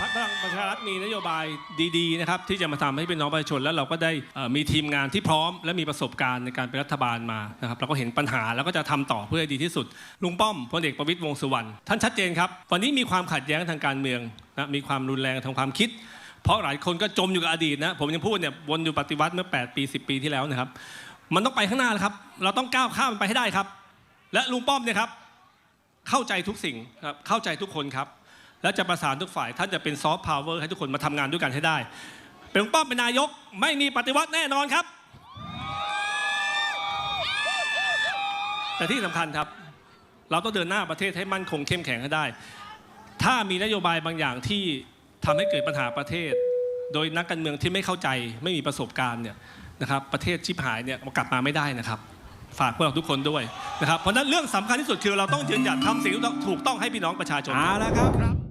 พรรคพลังประชารัฐมีนโยบายดีๆนะครับที่จะมาทำให้พี่น้องประชาชน แล้วเราก็ได้มีทีมงานที่พร้อม และมีประสบการณ์ในการเป็นรัฐบาลมานะครับเราก็เห็นปัญหาแล้วก็จะทำต่อเพื่อให้ดีที่สุด ลุงป้อมพลเอกประวิตยวงษ์สุวรรณท่านชัดเจนครับวันนี้มีความขัดแย้งทางการเมืองนะมีความรุนแรงทางความคิดเพราะหลายคนก็จมอยู่กับอดีตนะผมยังพูดเนี่ยวนอยู่ปฏิวัติเมื่อ 8 ปี 10 ปีที่แล้วนะครับ มันต้องไปข้างหน้าครับ เราต้องก้าวข้ามมันไปให้ได้ครับ และลุงป้อมเนี่ยครับเข้าใจทุกสิ่งครับเข้าใจทุกคนครับ และจะประสานทุกฝ่าย ท่านจะเป็นซอฟต์พาวเวอร์ให้ทุกคนมาทำงานด้วยกันให้ได้ เป็นป้อมเป็นนายกไม่มีปฏิวัติแน่นอนครับ แต่ที่สำคัญครับ เราต้องเดินหน้าประเทศให้มั่นคงเข้มแข็งให้ได้ ถ้ามีนโยบายบางอย่างที่ทำให้เกิดปัญหาประเทศ โดยนักการเมืองที่ไม่เข้าใจไม่มีประสบการณ์เนี่ยนะครับประเทศชิบหายเนี่ยมันกลับมาไม่ได้นะครับฝากพวกเราทุกคนด้วยนะครับเพราะนั้นเรื่องสำคัญที่สุดคือเราต้องยืนหยัดทำสิ่งที่ถูกต้องให้พี่น้องประชาชนเอาละครับ